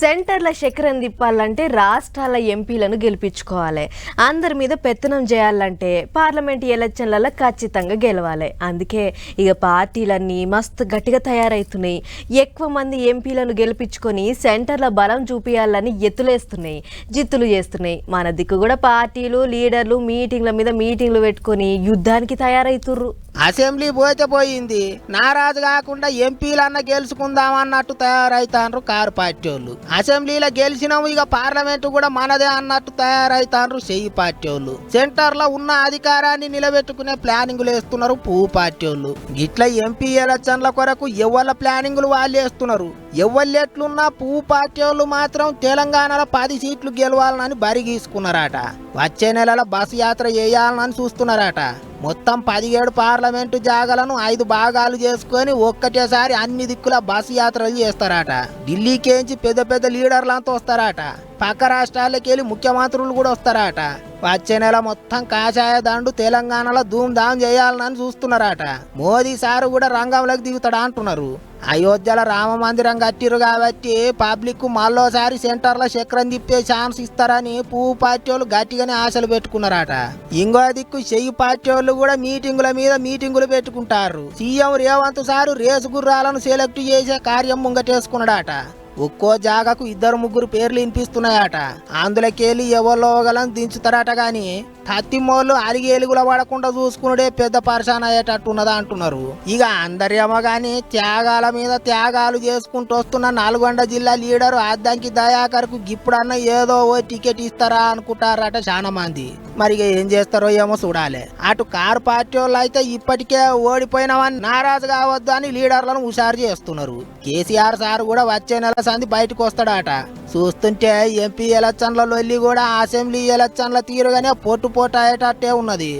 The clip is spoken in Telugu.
సెంటర్ల శకరం తిప్పాలంటే రాష్ట్రాల ఎంపీలను గెలిపించుకోవాలి. అందరి మీద పెత్తనం చేయాలంటే పార్లమెంట్ ఎలక్షన్లలో ఖచ్చితంగా గెలవాలి. అందుకే ఇక పార్టీలన్నీ మస్తు గట్టిగా తయారవుతున్నాయి ఎక్కువ మంది ఎంపీలను గెలిపించుకొని సెంటర్ల బలం చూపించాలని ఎత్తులేస్తున్నాయి. జిత్తులు చేస్తున్నాయి. మన దిక్కు కూడా పార్టీలు లీడర్లు మీటింగ్ల మీద మీటింగ్లు పెట్టుకొని యుద్ధానికి తయారవుతుర్రు అసెంబ్లీ పోతే పోయింది. నారాజు కాకుండా ఎంపీలన్న గెలుచుకుందామన్నట్టు తయారైతాండ్రు కారు పార్టీ వాళ్ళు అసెంబ్లీలో గెలిచినాము ఇక పార్లమెంట్ కూడా మనదే అన్నట్టు తయారైతాండ్రు చెయ్యి పార్టీ వాళ్ళు సెంటర్లో ఉన్న అధికారాన్ని నిలబెట్టుకునే ప్లానింగులు వేస్తున్నారు పువ్వు పార్టీ వాళ్ళు గిట్ల ఎంపీ ఎలక్షన్ల కొరకు ఎవరి ప్లానింగులు వాళ్ళు వేస్తున్నారు? ఎవ్వల్లెట్లున్నా పువ్వు పార్టీలు మాత్రం తెలంగాణలో పది సీట్లు గెలవాలని బరి గీసుకున్నారట. వచ్చే నెలలో బస్సు యాత్ర చేయాలని చూస్తున్నారట. మొత్తం పదిహేడు పార్లమెంటు జాగాలను ఐదు భాగాలు చేసుకొని ఒక్కటేసారి అన్ని దిక్కుల బస్సు యాత్రలు చేస్తారట. ఢిల్లీకేంచి పెద్ద పెద్ద లీడర్లంతా వస్తారట. పక్క రాష్ట్రాలకి వెళ్ళి ముఖ్యమంత్రులు కూడా వస్తారట. వచ్చే నెల మొత్తం కాషాయ దండు తెలంగాణలో ధూమ్ ధామ్ చేయాలని చూస్తున్నారట. మోదీ సారు కూడా రంగంలోకి దిగుతాడా అంటున్నారు. అయోధ్యలో రామ మందిరం కట్టిరు కాబట్టి పబ్లిక్ మళ్ళోసారి సెంటర్లో చక్రం తిప్పే ఛాన్స్ ఇస్తారని పువ్వు పార్టీ వాళ్ళు గట్టిగానే ఆశలు పెట్టుకున్నారట. ఇంకో దిక్కు చెయ్యి పార్టీ వాళ్ళు కూడా మీటింగుల మీద మీటింగులు పెట్టుకుంటారు సీఎం రేవంత్ సారు రేసు గుర్రాలను సెలెక్ట్ చేసే కార్యం ముంగటేసుకున్నాడట. ఒక్కో జాగాకు ఇద్దరు ముగ్గురు పేర్లు వినిపిస్తున్నాయట. అందులోకెళ్ళి ఎవరిలో ఒకలను దించుతారట కానీ హత్తిమోళ్ళు అలిగి ఎలుగుల పడకుండా చూసుకునుడే పెద్ద పరిశాన అయ్యేటట్టున్నదా అంటున్నారు. ఇక అందరేమో గాని త్యాగాల మీద త్యాగాలు చేసుకుంటూ వస్తున్న నల్గొండ జిల్లా లీడరు అద్దంకి దయాకర్కు గిప్పుడన్నా ఏదో ఓ టికెట్ ఇస్తారా అనుకుంటారట చాలా మంది మరి ఏం చేస్తారో ఏమో చూడాలి. అటు కారు పార్టీ వాళ్ళు అయితే ఇప్పటికే ఓడిపోయినామని నారాజు కావద్దు అని లీడర్లను హుషారు చేస్తున్నారు. కేసీఆర్ సార్ కూడా వచ్చే నెల సంది బయటకు వస్తాడట. చూస్తుంటే ఎంపీ ఎలక్షన్లలో వెళ్ళి కూడా అసెంబ్లీ ఎలక్షన్ల తీరుగానే పోటు పొట్టు అయ్యేటట్టే ఉన్నది.